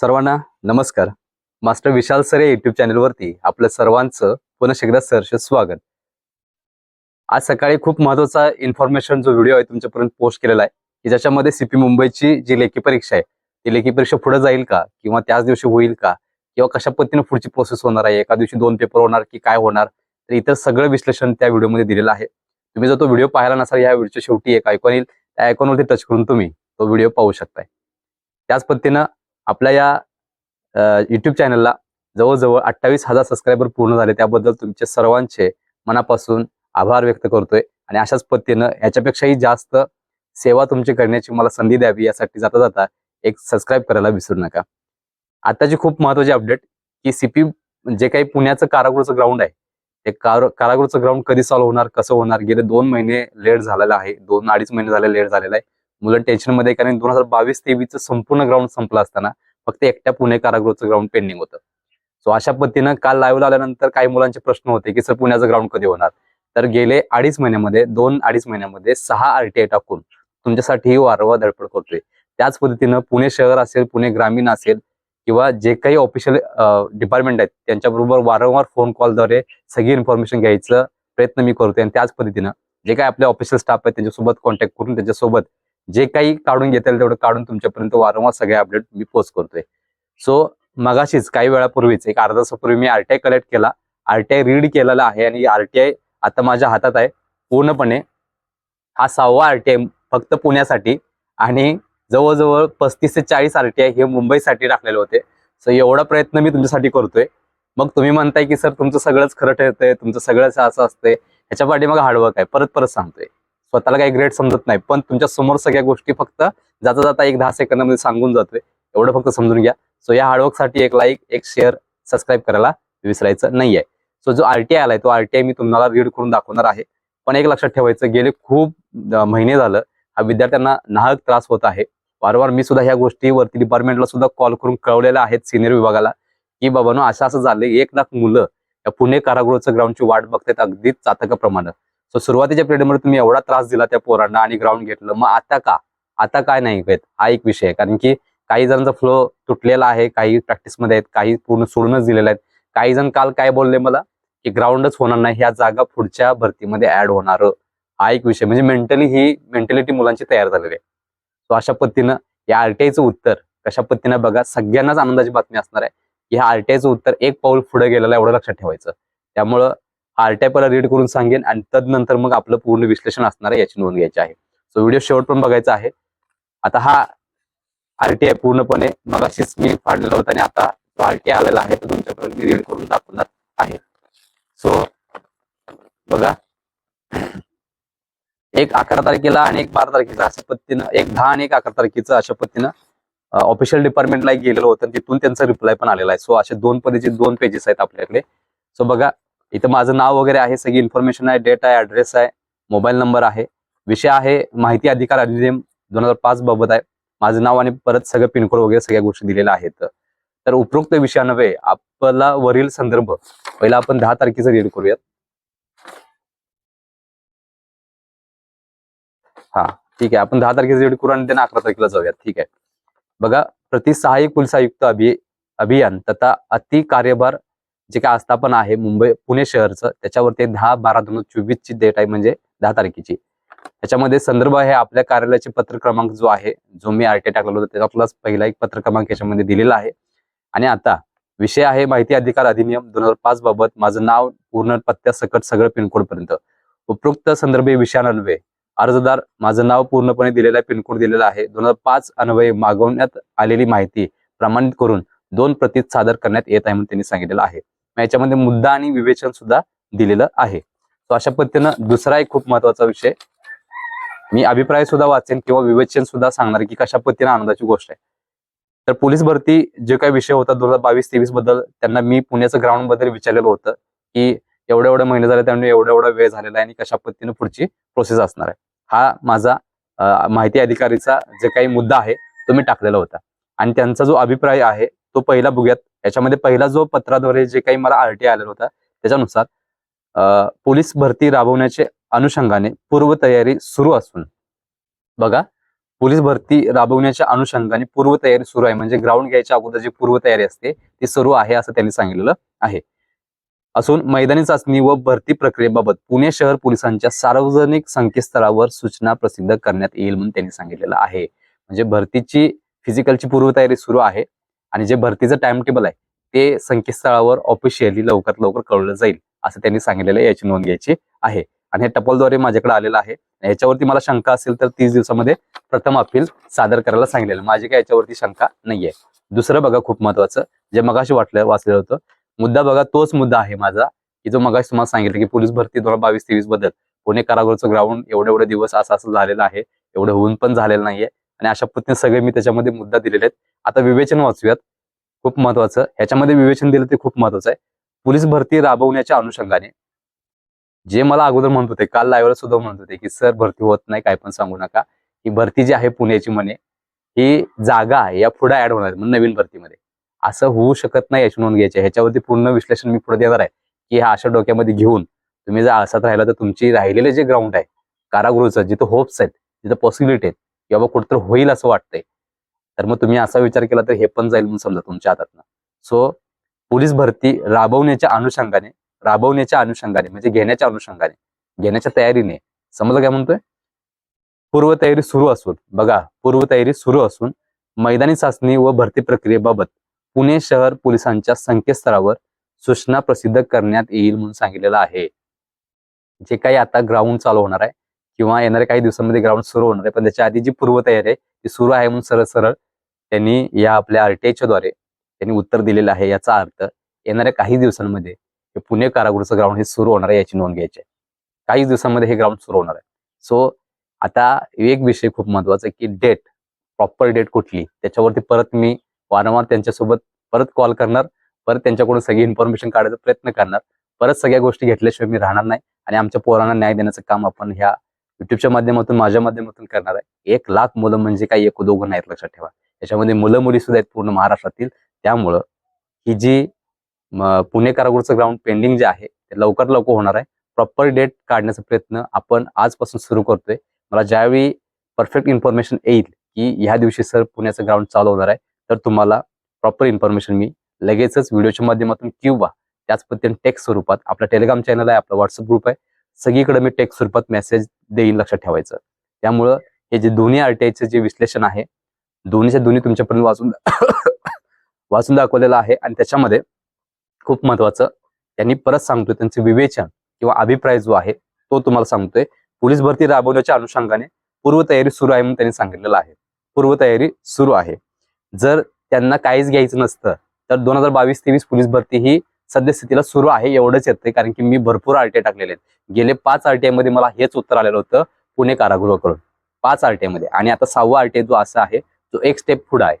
सर्वांना नमस्कार. Master Vishal sir या युट्यूब चॅनलवरती आपलं सर्वांचं पुन्हा एकदा सहर्ष स्वागत. आज सकाळी खूप महत्त्वाचा इन्फॉर्मेशन जो व्हिडिओ आहे तुमच्यापर्यंत पोस्ट केलेला आहे की ज्याच्यामध्ये सीपी मुंबईची जी लेखी परीक्षा आहे ती लेखी परीक्षा पुढे जाईल का? किंवा त्याच दिवशी होईल का? किंवा कशा पद्धतीने पुढची प्रोसेस होणार आहे? एका दिवशी दोन पेपर होणार की काय होणार? तर इतर सगळं विश्लेषण त्या व्हिडिओमध्ये दिलेलं आहे. तुम्ही जर तो व्हिडिओ पाहिला नसाल या व्हिडिओच्या शेवटी एक आयकॉन येईल. त्या आयकॉनवरती टच करून तुम्ही तो व्हिडिओ पाहू शकताय. त्याच पद्धतीनं आपल्या या युट्यूब चॅनलला जवळजवळ अठ्ठावीस हजार सबस्क्रायबर पूर्ण झाले. त्याबद्दल तुमचे सर्वांचे मनापासून आभार व्यक्त करतोय. आणि अशाच पद्धतीनं याच्यापेक्षाही जास्त सेवा तुमची करण्याची मला संधी द्यावी यासाठी जाता जाता एक सबस्क्राईब करायला विसरू नका. आताची खूप महत्वाची अपडेट की सीपी जे काही पुण्याचं कारागृहचं ग्राउंड आहे ते कार कारागृहचं ग्राउंड कधी सॉल्व्ह होणार कसं होणार गेले दोन महिने लेट झालेला आहे दोन अडीच महिने झाले लेट झालेलं आहे. मुलं टेन्शनमध्ये कारण दोन हजार बावीस तेवीसचं संपूर्ण ग्राउंड संपलं असताना फक्त एकट्या पुणे कारागृहचं ग्राउंड पेंडिंग होतं. सो अशा पद्धतीनं काल लाईव्ह आल्यानंतर काही मुलांचे प्रश्न होते की सर पुण्याचं ग्राउंड कधी होणार? तर गेले अडीच महिन्यामध्ये दोन अडीच महिन्यामध्ये सहा आरटीआय टाकून तुमच्यासाठी वारंवार धडपड करतोय. त्याच पद्धतीनं पुणे शहर असेल पुणे ग्रामीण असेल किंवा जे काही ऑफिशियल डिपार्टमेंट आहेत त्यांच्याबरोबर वारंवार फोन कॉलद्वारे सगळी इन्फॉर्मेशन घ्यायचं प्रयत्न मी करतोय. आणि त्याच पद्धतीनं जे काही आपले ऑफिशियल स्टाफ आहेत त्यांच्यासोबत कॉन्टॅक्ट करून त्यांच्यासोबत जे काही काढून घेता येईल तेवढं काढून तुमच्यापर्यंत वारंवार सगळे अपडेट मी पोस्ट करतोय. सो मगाशीच काही वेळापूर्वीच एक अर्धा तासापूर्वी मी आरटीआय कलेक्ट केला. आरटीआय रीड केलेला आहे आणि आरटीआय आता माझ्या हातात आहे. पूर्णपणे हा सहावा आरटीआय फक्त पुण्यासाठी आणि जवळजवळ पस्तीस ते चाळीस आरटीआय हे मुंबईसाठी टाकलेले होते. सो एवढा प्रयत्न मी तुमच्यासाठी करतोय. मग तुम्ही म्हणताय की सर तुमचं सगळंच खरं ठरतंय तुमचं सगळंच असं असतंय. ह्याच्या मग हार्डवर्क आहे. परत परत सांगतोय. स्वतःला काही ग्रेट समजत नाही. पण तुमच्यासमोर सगळ्या गोष्टी फक्त जाता जाता एक दहा सेकंदामध्ये सांगून जातोय. एवढं फक्त समजून घ्या. सो या हार्डवर्कसाठी एक लाईक एक शेअर सबस्क्राईब करायला विसरायचं नाहीये. सो जो आरटीआय आलाय तो आरटीआय मी तुम्हाला रीड करून दाखवणार आहे. पण एक लक्षात ठेवायचं गेले खूप महिने झालं हा विद्यार्थ्यांना नाहक त्रास होत आहे. वारंवार मी सुद्धा ह्या गोष्टीवरती डिपार्टमेंटला सुद्धा कॉल करून कळवलेल्या आहेत सिनियर विभागाला की बाबानो असं असं झालं एक लाख मुलं या पुणे कारागृहाचं ग्राउंडची वाट बघतात अगदीच चातकाप्रमाणे. सो सुरुवातीच्या पिरियडमध्ये तुम्ही एवढा त्रास दिला त्या पोरांना आणि ग्राउंड घेतलं. मग आता का? आता काय नाही घेत हा एक विषय आहे. कारण की काही जणांचा फ्लो तुटलेला आहे काही प्रॅक्टिसमध्ये आहेत काही पूर्ण सोडूनच दिलेले आहेत. काही जण काल काय बोलले मला? की ग्राउंडच होणार नाही ह्या जागा पुढच्या भरतीमध्ये ऍड होणार. हा एक विषय. म्हणजे मेंटली ही मेंटॅलिटी मुलांची तयार झालेली आहे. सो अशा पद्धतीनं या आरटीआयचं उत्तर कशा पद्धतीनं बघा सगळ्यांनाच आनंदाची बातमी असणार आहे. की ह्या आरटीआयचं उत्तर एक पाऊल पुढे गेलेलं एवढं लक्षात ठेवायचं. त्यामुळं आरटीआय रीड करून सांगेन आणि तदनंतर मग आपलं पूर्ण विश्लेषण असणार आहे याची नोंद घ्यायची आहे. सो व्हिडिओ शेवट पण बघायचा आहे. आता हा आरटीआय पूर्णपणे मगाशीच मी फाडलेला होता आणि आता तो आरटीआय आलेला आहे तो तुमच्याकडे मी रीड करून दाखवणार आहे. सो बघा. एक अकरा तारखेला आणि एक बारा तारखेला अशा पद्धतीनं एक दहा आणि एक अकरा तारखेचं अशा पद्धतीनं ऑफिशियल डिपार्टमेंटला गेलेलं होतं तिथून त्यांचा रिप्लाय पण आलेला आहे. सो असे दोन पद्धतीचे दोन पेजेस आहेत आपल्याकडे. सो बघा. इथं माझं नाव वगैरे आहे सगळी इन्फॉर्मेशन आहे डेट आहे ऍड्रेस आहे मोबाईल नंबर आहे. विषय आहे माहिती अधिकार अधिनियम दोन हजार पाच बाबत आहे. माझं नाव आणि परत सगळं पिनकोड वगैरे सगळ्या गोष्टी दिलेल्या आहेत. तर उपरोक्त विषयानव्हे आपला वरील संदर्भ पहिला आपण दहा तारखेचं रीड करूयात. हा ठीक आहे. आपण दहा तारखेचं रीड करू आणि त्यांना अकरा तारखेला जाऊयात. ठीक आहे. बघा प्रति सहाय्यक पोलीस आयुक्त अभि अभियान तथा अति कार्यभार जे काय आस्थापन आहे मुंबई पुणे शहरचं त्याच्यावरती दहा बारा दोन हजार चोवीस ची डेट आहे म्हणजे दहा तारखेची. त्याच्यामध्ये संदर्भ आहे आपल्या कार्यालयाचे पत्र क्रमांक जो आहे जो मी आरटी टाकलेला होता त्याच्यातलाच पहिला एक पत्र क्रमांक याच्यामध्ये दिलेला आहे. आणि आता विषय आहे माहिती अधिकार अधिनियम दोन हजार पाच बाबत. माझं नाव पूर्ण पत्त्या सकट सगळं पिनकोड पर्यंत उपरोक्त संदर्भे विषयान्वये अर्जदार माझं नाव पूर्णपणे दिलेलं आहे पिनकोड दिलेला आहे. दोन हजार पाच अन्वये मागवण्यात आलेली माहिती प्रमाणित करून दोन प्रतीत सादर करण्यात येत आहे म्हणून त्यांनी सांगितलेलं आहे. याच्यामध्ये मुद्दा आणि विवेचन सुद्धा दिलेलं आहे. तो अशा पद्धतीनं दुसरा एक खूप महत्त्वाचा विषय. मी अभिप्राय सुद्धा वाचेन किंवा विवेचन सुद्धा सांगणार की कशा पद्धतीने आनंदाची गोष्ट आहे. तर पोलीस भरती जे काही विषय होता दोन हजार बावीस तेवीसबद्दल त्यांना मी पुण्याचं ग्राउंडबद्दल विचारलेलं होतं की एवढे एवढे महिने झाले त्यामुळे एवढा एवढा वेळ झालेला आहे आणि कशा पद्धतीने पुढची प्रोसेस असणार आहे. हा माझा माहिती अधिकारीचा जे काही मुद्दा आहे तो मी टाकलेला होता. आणि त्यांचा जो अभिप्राय आहे तो पहिला बुग्यात याच्यामध्ये पहिला जो पत्राद्वारे जे काही मला आरटीआय आलेला होता त्याच्यानुसार पोलीस भरती राबवण्याचे अनुषंगाने पूर्वतयारी सुरू असून बघा पोलीस भरती राबवण्याच्या अनुषंगाने पूर्वतयारी सुरू आहे. म्हणजे ग्राउंड घ्यायच्या अगोदर जी पूर्वतयारी असते ती सुरू आहे असं त्यांनी सांगितलेलं आहे. असून मैदानी चाचणी व भरती प्रक्रियेबाबत पुणे शहर पोलिसांच्या सार्वजनिक संकेतस्थळावर सूचना प्रसिद्ध करण्यात येईल म्हणून त्यांनी सांगितलेलं आहे. म्हणजे भरतीची फिजिकलची पूर्वतयारी सुरू आहे. आणि जे भरतीचं टाइम टेबल आहे ते संकेतस्थळावर ऑफिशियली लवकरात लवकर कळलं जाईल असं त्यांनी सांगितलेलं आहे याची नोंद घ्यायची आहे. आणि हे टपलद्वारे माझ्याकडे आलेलं आहे. याच्यावरती मला शंका असेल तर तीस दिवसामध्ये प्रथम अपील सादर करायला सांगितलेलं माझी काय याच्यावरती शंका नाहीये. दुसरं बघा खूप महत्वाचं. जे मगाशी वाटलं वाचलेलं होतं. मुद्दा बघा तोच मुद्दा आहे माझा की जो मगाशी तुम्हाला सांगितलं की पोलीस भरती दोन हजार बावीस तेवीसबद्दल. पुणे कारागृहाचं ग्राउंड एवढे एवढे दिवस असं असं झालेलं आहे एवढं होऊन पण झालेलं नाहीये. आणि अशा पद्धतीने सगळे मी त्याच्यामध्ये मुद्दा दिलेले आहेत. आता विवेचन वाचूयात. खूप महत्वाचं. ह्याच्यामध्ये विवेचन दिलं ते खूप महत्वाचं आहे. पोलीस भरती राबवण्याच्या अनुषंगाने जे मला अगोदर म्हणत होते काल लाईव्हला सुद्धा म्हणत होते की सर भरती होत नाही काय पण सांगू नका. ही भरती जी आहे पुण्याची म्हणे ही जागा या पुढे ऍड होणार आहे, म्हणजे नवीन भरतीमध्ये. असं होऊ शकत नाही याची नोंद घ्यायची. आहे. ह्याच्यावरती पूर्ण विश्लेषण मी पुढे देणार आहे. की ह्या अशा डोक्यामध्ये घेऊन तुम्ही जर असाच राहिला तर तुमची राहिलेले जे ग्राउंड आहे कारागृहचं जिथं होप्स आहेत जिथं पॉसिबिलिटी आहेत किंवा कुठतर होईल असं वाटतंय. तर मग तुम्ही असा विचार केला तर हे पण जाईल म्हणून समजा तुमच्या हातातनं. सो पोलीस भरती राबवण्याच्या अनुषंगाने राबवण्याच्या अनुषंगाने म्हणजे घेण्याच्या अनुषंगाने घेण्याच्या तयारीने समजलं काय म्हणतोय? पूर्वतयारी सुरू असून बघा पूर्वतयारी सुरू असून मैदानी चाचणी व भरती प्रक्रियेबाबत पुणे शहर पोलिसांच्या संकेतस्थळावर सूचना प्रसिद्ध करण्यात येईल म्हणून सांगितलेलं आहे. जे काही आता ग्राउंड चालू होणार आहे किंवा येणाऱ्या काही दिवसांमध्ये ग्राउंड सुरू होणार आहे. पण त्याच्या आधी जी पूर्वतयारी आहे ती सुरू आहे म्हणून सरळ सरळ त्यांनी या आपल्या आरटीआयच्या द्वारे त्यांनी उत्तर दिलेलं आहे याचा अर्थ येणाऱ्या काही दिवसांमध्ये हे पुणे कारागृहाचं ग्राउंड हे सुरू होणार आहे याची नोंद घ्यायची आहे. काही दिवसांमध्ये हे ग्राउंड सुरू होणार आहे. सो आता एक विषय खूप महत्त्वाचा आहे की डेट प्रॉपर डेट कुठली? त्याच्यावरती परत मी वारंवार त्यांच्यासोबत परत कॉल करणार परत त्यांच्याकडून सगळी इन्फॉर्मेशन काढायचा प्रयत्न करणार. परत सगळ्या गोष्टी घेतल्याशिवाय मी राहणार नाही आणि आमच्या पोरांना न्याय देण्याचं काम आपण ह्या युट्यूबच्या माध्यमातून माझ्या माध्यमातून करणार आहे. एक लाख मुलं म्हणजे काही एक दोघं नाहीत लक्षात ठेवा. त्याच्यामध्ये मुलं मुली सुद्धा आहेत पूर्ण महाराष्ट्रातील. त्यामुळं ही जी पुणे कारागृहाचं ग्राउंड पेंडिंग जे आहे ते लवकर लवकर होणार आहे. प्रॉपर डेट काढण्याचा प्रयत्न आपण आजपासून सुरू करतोय. मला ज्यावेळी परफेक्ट इन्फॉर्मेशन येईल की ह्या दिवशी सर पुण्याचं ग्राउंड चालू होणार आहे तर तुम्हाला प्रॉपर इन्फॉर्मेशन मी लगेचच व्हिडिओच्या माध्यमातून किंवा त्याच पद्धतीने टेक्स्ट स्वरूपात आपला टेलिग्राम चॅनल आहे आपला व्हॉट्सअप ग्रुप आहे सगळीकडे मी टेक्स्ट स्वरूपात मेसेज देईन लक्षात ठेवायचं. त्यामुळं हे जे दोन्ही आरटीआयचं जे विश्लेषण आहे दोन्हीच्या दोन्ही तुमच्यापर्यंत वाचून वाचून दाखवलेलं आहे आणि त्याच्यामध्ये खूप महत्वाचं त्यांनी परत सांगतोय त्यांचं विवेचन किंवा अभिप्राय जो आहे तो तुम्हाला सांगतोय. पोलीस भरती राबवण्याच्या अनुषंगाने पूर्वतयारी सुरू आहे म्हणून त्यांनी सांगितलेलं आहे. पूर्वतयारी सुरू आहे. जर त्यांना काहीच घ्यायचं नसतं तर दोन हजार बावीस तेवीस पोलीस भरती ही सद्यस्थितीला सुरू आहे एवढंच येतंय कारण की मी भरपूर आरटीआय टाकलेले आहेत. गेले पाच आरटीआयमध्ये मला हेच उत्तर आलेलं होतं पुणे कारागृहाकडून. पाच आरटीआयमध्ये आणि आता सहावा आरटीआय जो असा आहे जो एक स्टेप पुढे आहे.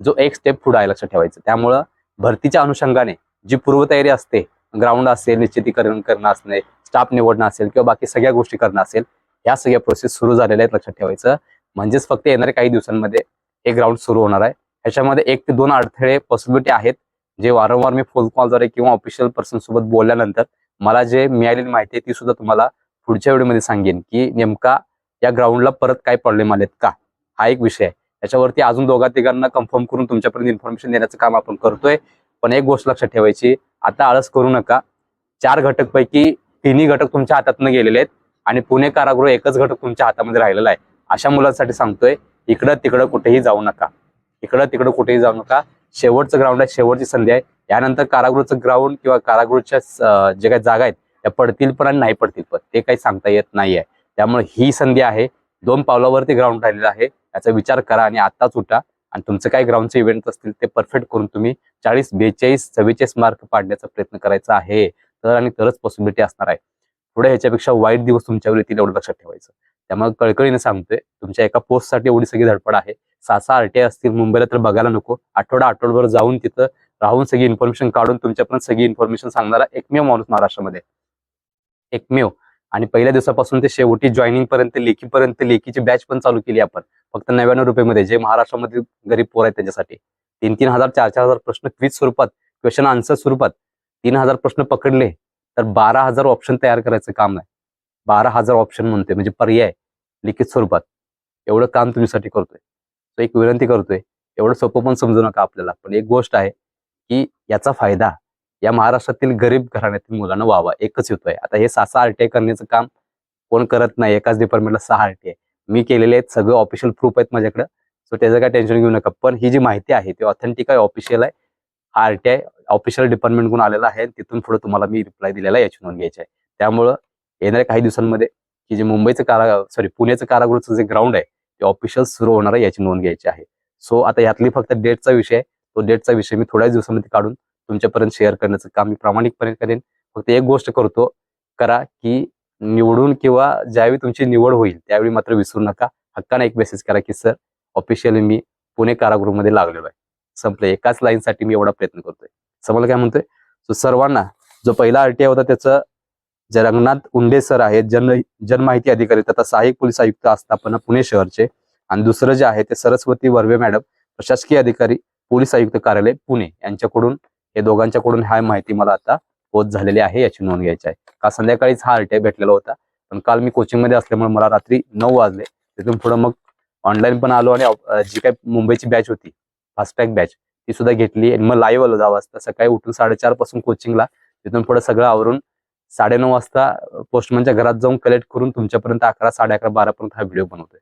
जो एक स्टेप पुढे आहे लक्षात ठेवायचं. त्यामुळं भरतीच्या अनुषंगाने जी पूर्वतयारी असते ग्राउंड असेल निश्चितीकरण करणं असणे स्टाफ निवडणं असेल किंवा बाकी सगळ्या गोष्टी करणं असेल ह्या सगळ्या प्रोसेस सुरू झालेल्या आहेत लक्षात ठेवायचं. म्हणजेच फक्त येणाऱ्या काही दिवसांमध्ये हे ग्राउंड सुरू होणार आहे. ह्याच्यामध्ये एक ते दोन अडथळे पॉसिबिलिटी आहेत. जे वारंवार मी फोन कॉलद्वारे किंवा ऑफिशियल पर्सन सोबत बोलल्यानंतर मला जे मिळालेली माहिती आहे ती सुद्धा तुम्हाला पुढच्या व्हिडिओमध्ये सांगेन की नेमका या ग्राउंडला परत काय प्रॉब्लेम आलेत का? हा एक विषय आहे. त्याच्यावरती अजून दोघा तिघांना कन्फर्म करून तुमच्यापर्यंत इन्फॉर्मेशन देण्याचं काम आपण करतोय. पण एक गोष्ट लक्षात ठेवायची आता आळस करू नका. चार घटक पैकी तिन्ही घटक तुमच्या हातातनं गेलेले आहेत आणि पुणे कारागृह एकच घटक तुमच्या हातामध्ये राहिलेला आहे. अशा मुलांसाठी सांगतोय इकडं तिकडं कुठेही जाऊ नका. इकडं तिकडं कुठेही जाऊ नका. शेवटचं ग्राउंड आहे शेवटची संधी आहे. यानंतर कारागृहचं ग्राउंड किंवा कारागृहच्या जे काही जागा आहेत त्या पडतील पण आणि नाही पडतील पण ते काही सांगता येत नाहीये. त्यामुळे ही संधी आहे. दोन पावलावरती ग्राउंड राहिलेलं आहे. याचा विचार करा आणि आत्ताच उठा. आणि तुमचं काय ग्राउंडचे इव्हेंट असतील ते परफेक्ट करून तुम्ही चाळीस बेचाळीस चव्वेचाळीस मार्क पाडण्याचा प्रयत्न करायचा आहे. तर आणि तरच पॉसिबिलिटी असणार आहे. पुढे ह्याच्यापेक्षा वाईट दिवस तुमच्यावर येतील एवढं लक्षात ठेवायचं. त्यामुळे कळकळीने सांगतोय तुमच्या एका पोस्टसाठी एवढी सगळी धडपड आहे. सहा सहा आरटीआय असतील मुंबईला तर बघायला नको. आठवडा आठवडाभर जाऊन तिथं राहून सगळी इन्फॉर्मेशन काढून तुमच्यापर्यंत सगळी इन्फॉर्मेशन सांगणारा एकमेव माणूस महाराष्ट्रामध्ये. एकमेव. आणि पहिल्या दिवसापासून ते शेवटी जॉईनिंग पर्यंत लेखीपर्यंत लेखीची बॅच पण चालू केली आपण. फक्त नव्याण्णव रुपये जे महाराष्ट्रामध्ये गरीब पोर आहेत त्याच्यासाठी. तीन तीन हजार चार चार हजार प्रश्न क्विज स्वरूपात क्वेश्चन आन्सर स्वरूपात. तीन हजार प्रश्न पकडले तर बारा हजार ऑप्शन तयार करायचं काम आहे बारा हजार ऑप्शन म्हणते म्हणजे पर्याय लिखित स्वरूपात. एवढं काम तुमच्यासाठी करतोय. तो एक विनंती करतोय. एवढं सोपं पण समजू नका आपल्याला. पण एक गोष्ट आहे की याचा फायदा या महाराष्ट्रातील गरीब घराण्यातील मुलांना व्हावा. एकच येतोय आता हे सहा सहा आरटीआय करण्याचं काम कोण करत नाही. एकाच डिपार्टमेंटला सहा आरटीआय. मी केलेले आहेत. सगळं ऑफिशियल प्रूफ आहेत माझ्याकडे. सो त्याचं काय टेन्शन घेऊ नका. पण ही जी माहिती आहे ती ऑथेंटिक आहे ऑफिशियल आहे. हा आरटीआय ऑफिशियल डिपार्टमेंटकडून आलेला आहे. तिथून पुढे तुम्हाला मी रिप्लाय दिलेला याची नोंद घ्यायची आहे. त्यामुळं येणाऱ्या काही दिवसांमध्ये की जे मुंबईचं कारा सॉरी पुण्याचं कारागृहाचं जे ग्राउंड आहे ऑफिशियल सुरू होणार आहे याची नोंद घ्यायची आहे. सो आता यातली फक्त डेटचा विषय आहे तो डेटचा विषय मी थोड्याच दिवसामध्ये काढून तुमच्यापर्यंत शेअर करण्याचं काम मी प्रामाणिकपणे करेन. फक्त एक गोष्ट करतो करा की निवडून किंवा ज्यावेळी तुमची निवड होईल त्यावेळी मात्र विसरू नका. हक्काने एक मेसेज करा की सर ऑफिशियली मी पुणे कारागृहमध्ये लागलेलो आहे. संपलं. एकाच लाईनसाठी मी एवढा प्रयत्न करतोय. समजा काय म्हणतोय? सो सर्वांना जो पहिला आरटीआय होता त्याचं जे रंगनाथ उंडे सर आहेत. जन जनमाहिती अधिकारी तथा सहाय्यक पोलीस आयुक्त आस्थापना पुणे शहरचे. आणि दुसरं जे आहे ते सरस्वती वर्वे मॅडम प्रशासकीय अधिकारी पोलीस आयुक्त कार्यालय पुणे. यांच्याकडून हे दोघांच्याकडून ह्या माहिती मला आता पोच झालेली आहे याची नोंद घ्यायची आहे. काल संध्याकाळीच हा आरटीआय भेटलेला होता. पण काल मी कोचिंगमध्ये असल्यामुळे मला रात्री नऊ वाजले. तिथून पुढे मग ऑनलाईन पण आलो आणि जी काही मुंबईची बॅच होती फास्टॅग बॅच ती सुद्धा घेतली. आणि मग लाईव्ह आलो दहा वाजता. सकाळी उठून साडेचारपासून कोचिंगला. तिथून पुढे सगळं आवरून साडेनऊ वाजता पोस्टमनच्या घरात जाऊन कलेक्ट करून तुमच्यापर्यंत अकरा साडे अकरा बारा पर्यंत हा व्हिडिओ बनवतोय.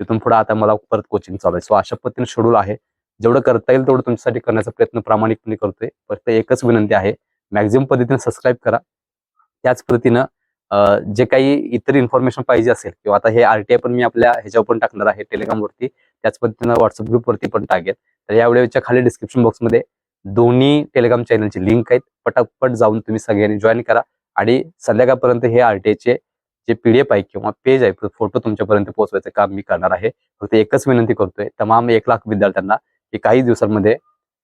तिथून पुढे आता मला परत कोचिंग चालू आहे. सो अशा पद्धतीने शेड्यूल आहे. जेवढं करता येईल तेवढं तुमच्यासाठी करण्याचा प्रयत्न प्रामाणिकपणे करतोय. फक्त एकच विनंती आहे मॅक्झिमम पद्धतीने सबस्क्राईब करा. त्याच पद्धतीनं जे काही इतर इन्फॉर्मेशन पाहिजे असेल किंवा आता हे आरटीआय पण मी आपल्या ह्याच्यावर पण टाकणार आहे टेलिग्रामवरती त्याच पद्धतीनं व्हॉट्सअप ग्रुपवरती पण टाकेल तर या व्हिडिओच्या खाली डिस्क्रिप्शन बॉक्समध्ये दोन्ही टेलिग्राम चॅनलची लिंक आहेत. पटापट जाऊन तुम्ही सगळ्यांनी जॉईन करा. आणि संध्याकाळपर्यंत हे आरटीआयचे जे पी डी एफ आहे किंवा पेज आहे फोटो तुमच्यापर्यंत पोहोचवायचं काम मी करणार आहे. फक्त एकच विनंती करतोय तमाम एक लाख विद्यार्थ्यांना की काही दिवसांमध्ये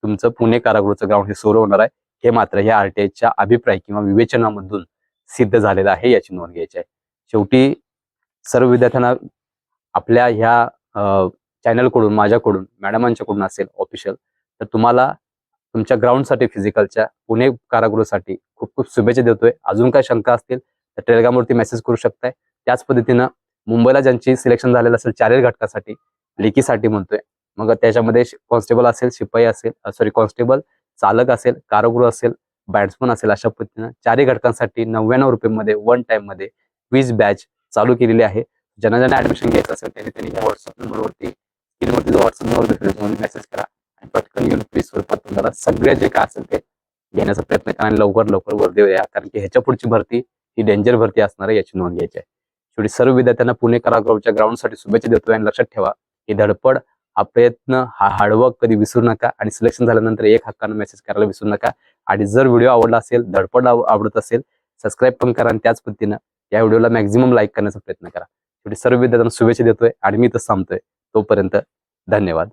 तुमचं पुणे कारागृहाचं ग्राउंड हे सुरू होणार आहे. हे मात्र या आरटीआयच्या अभिप्राय किंवा विवेचनामधून सिद्ध झालेलं आहे याची नोंद घ्यायची आहे. शेवटी सर्व विद्यार्थ्यांना आपल्या ह्या चॅनलकडून माझ्याकडून मॅडमांच्याकडून असेल ऑफिशियल तर तुम्हाला तुमच्या ग्राउंडसाठी फिजिकलच्या पुणे कारागृहासाठी खूप खूप शुभेच्छा देतोय. अजून काय शंका असतील तर टेलिग्रामवरती मेसेज करू शकताय. त्याच पद्धतीनं मुंबईला ज्यांची सिलेक्शन झालेलं असेल चारेल घटकासाठी लेकीसाठी म्हणतोय. मग त्याच्यामध्ये कॉन्स्टेबल असेल शिपाई असेल सॉरी कॉन्स्टेबल चालक असेल कारागृह असेल बॅट्समन असेल अशा पद्धतीनं चारही घटकांसाठी नव्याण्णव रुपये वन टाइममध्ये बॅच चालू केलेली आहे. ज्यांना ज्यांना ऍडमिशन घ्यायचं असेल त्यांनी त्यांनी व्हॉट्सअप नंबरवरती स्क्रीनवरती व्हॉट्सअप नंबर मेसेज करा. पटकन येऊन फ्री स्वरूपात तुम्हाला सगळे जे काय असेल ते घेण्याचा प्रयत्न करा आणि लवकर लवकर वर्धेवर या. कारण की ह्याच्या पुढची भरती ही डेंजर भरती असणार आहे याची नोंद घ्यायची आहे. शेवटी सर्व विद्यार्थ्यांना पुणे कारागृहाच्या ग्राउंडसाठी शुभेच्छा देतोय आणि लक्षात ठेवा ही धडपड हा प्रयत्न हा हार्डवर्क कधी विसरू नका आणि सिलेक्शन झाल्यानंतर एक हक्कानं मेसेज करायला विसरू नका. आणि जर व्हिडिओ आवडला असेल धडपड आव- आवडत असेल सबस्क्राईब पण करा आणि त्याच पद्धतीनं या व्हिडिओला मॅक्झिमम लाईक करण्याचा प्रयत्न करा. शेवटी सर्व विद्यार्थ्यांना शुभेच्छा देतोय आणि मी तर थांबतोय. तोपर्यंत धन्यवाद.